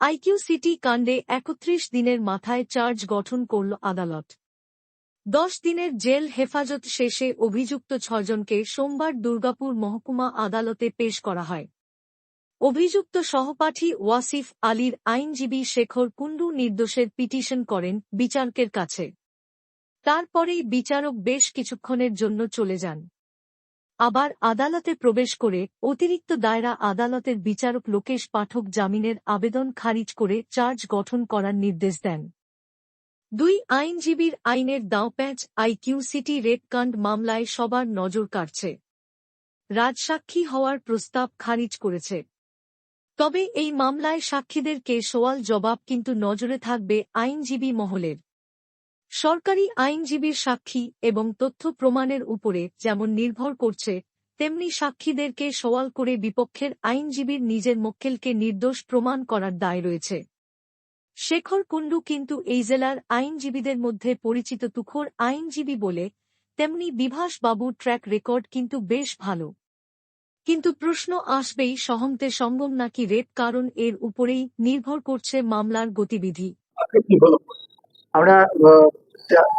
IQ city কাণ্ডে একত্রিশ দিনের মাথায় চার্জ গঠন করল আদালত। দশ দিনের জেল হেফাজত শেষে অভিযুক্ত ছজনকে সোমবার দুর্গাপুর মহকুমা আদালতে পেশ করা হয়। অভিযুক্ত সহপাঠী ওয়াসিফ আলীর আইনজীবী শেখর কুন্ডু নির্দোষের পিটিশন করেন বিচারকের কাছে। তারপরেই বিচারক বেশ কিছুক্ষণের জন্য চলে যান। আবার আদালতে প্রবেশ করে অতিরিক্ত দায়রা আদালতের বিচারক লোকেশ পাঠক জামিনের আবেদন খারিজ করে চার্জ গঠন করার নির্দেশ দেন। দুই আইনজীবীর আইনের দাঁওপ্যাঁচ আইকিউ সিটি রেডকাণ্ড মামলায় সবার নজর কাড়ছে। রাজসাক্ষী হওয়ার প্রস্তাব খারিজ করেছে। তবে এই মামলায় সাক্ষীদেরকে সোয়াল জবাব কিন্তু নজরে থাকবে আইনজীবী মহলের। সরকারি আইনজীবীর সাক্ষী এবং তথ্য প্রমাণের উপরে যেমন নির্ভর করছে, তেমনি সাক্ষীদেরকে সওয়াল করে বিপক্ষের আইনজীবীর নিজের মক্কেলকে নির্দোষ প্রমাণ করার দায় রয়েছে। শেখর কুণ্ডু কিন্তু এই জেলার আইনজীবীদের মধ্যে পরিচিত তুখোর আইনজীবী বলে তেমনি বিভাস বাবুর ট্র্যাক রেকর্ড কিন্তু বেশ ভালো। কিন্তু প্রশ্ন আসবেই সহমতে সঙ্গম নাকি রেপ কারণ এর উপরেই নির্ভর করছে মামলার গতিবিধি। আমরা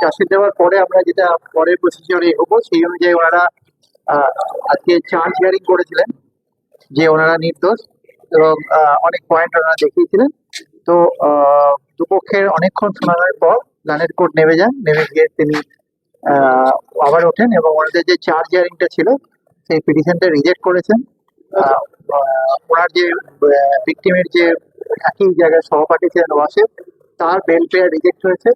চাষে দেওয়ার পরে আমরা যেটা পরের প্রসিজিওরে এগোবো, সেই অনুযায়ী ওনারা আজকে চার্জ হিয়ারিং করেছিলেন, যে ওনারা নির্দোষ, এবং অনেক পয়েন্ট ওনারা দেখিয়েছিলেন। তো দুপক্ষের অনেকক্ষণ শোনানোর পর গানের কোর্ট নেমে যান, নেমে গিয়ে তিনি আবার ওঠেন, এবং ওনাদের যে চার্জ হিয়ারিংটা ছিল, সেই পিটিশনটা রিজেক্ট করেছেন। ওনার যে ভিকটিমের যে একই জায়গায় সহপাঠী ছিলেন ওয়াসেফ তার বেল পেয়ার রিজেক্ট হয়েছে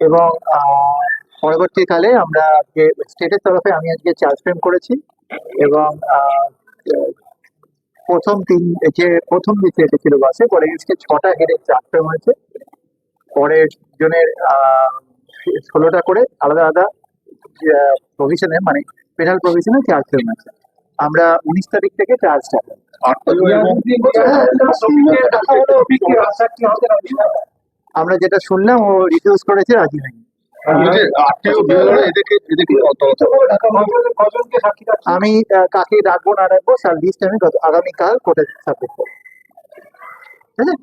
এবং আহ, পরবর্তীকালে আমরা যে স্টেটের তরফে আমি আজকে চার্জ ফ্রেম করেছি এবং প্রথম তিন যে প্রথম যে সেটে ছিল বাসে পরে এসে ছটা হেডে চার্জ ফ্রেম হয়েছে। পরের জনের ষোলোটা করে আলাদা আলাদা প্রভিশনে মানে পেনাল প্রভিশনে চার্জ ফ্রেম আছে আমরা উনিশ তারিখ থেকে চার্জ স্টার্ট আমরা যেটা শুনলাম ও রিডিউস করেছে রাজি হয়নি। আমি কাকে রাখব না রাখব তার লিস্ট আমি আগামীকাল কোর্টে সাবমিট করব। ঠিক আছে?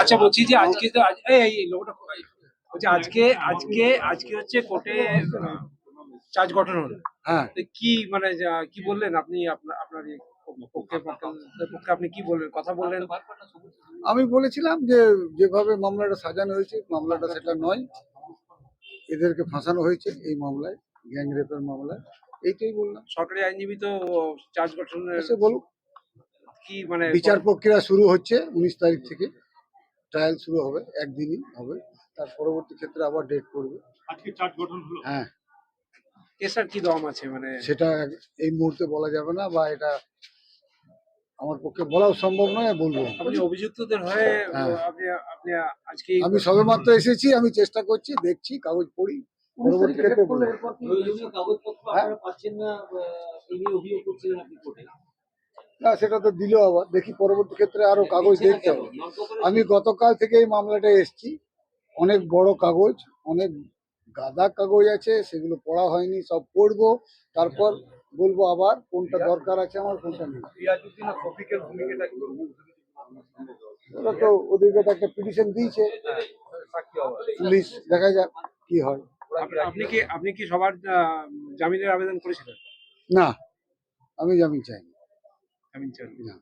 আচ্ছা বলছি যে আজকে তো আজ- এই লোকটা বলছি আজকে আজকে আজকে হচ্ছে কোর্টে চার্জ গঠন হলো। হ্যাঁ। কি মানে কি বললেন আপনি আপনার আপনার পক্ষে পক্ষে পক্ষে আপনি কি বললেন কথা বললেন? আমি বলেছিলাম যে যেভাবে মামলাটা সাজানো হয়েছে মামলাটা সেটা নয়। এদেরকে ফাঁসানো হয়েছে এই মামলায় গ্যাং রেপের মামলায়। এইটাই বললাম। সরকারি আইনজীবী তো চার্জ গঠনের এসে বলুক। কি মানে বিচার প্রক্রিয়া শুরু হচ্ছে উনিশ তারিখ থেকে। ট্রায়াল শুরু হবে একদিনই হবে। তার পরবর্তী ক্ষেত্রে আবার ডেট করবে আজকে চার্জ গঠন হলো। হ্যাঁ। কেসার কি দম আছে মানে? সেটা এই মুহূর্তে বলা যাবে না বা এটা আমার পক্ষে বলাও সম্ভব নয় বলব। না। আপনি অভিযুক্তদের হয়ে। আপনি আপনি আজকে আমি সবেমাত্র এসেছি আমি চেষ্টা করছি দেখছি কাগজ পড়ি পরবর্তী ক্ষেত্রে বলব। প্রয়োজনীয় কাগজপত্র হ্যাঁ? না সেটা তো দিল আবার। দেখি পরবর্তী ক্ষেত্রে আরও কাগজ দেখতে হবে। আমি গতকাল থেকে এই মামলাটা এসেছি। অনেক বড় কাগজ অনেক গাদা কাগজ আছে সেগুলো পড়া হয়নি সব পড়ব। তারপর বলব আবার কোনটা দরকার আছে আমার কোনটা নেই। ওরা তো ওদেরকে তো একটা পিটিশন দিয়েছে। পুলিশ দেখা যাক কি হয়। আপনি- কি আপনি কি সবার জামিনের আবেদন করেছিলেন? না আমি জামিন চাই জামিন চান না।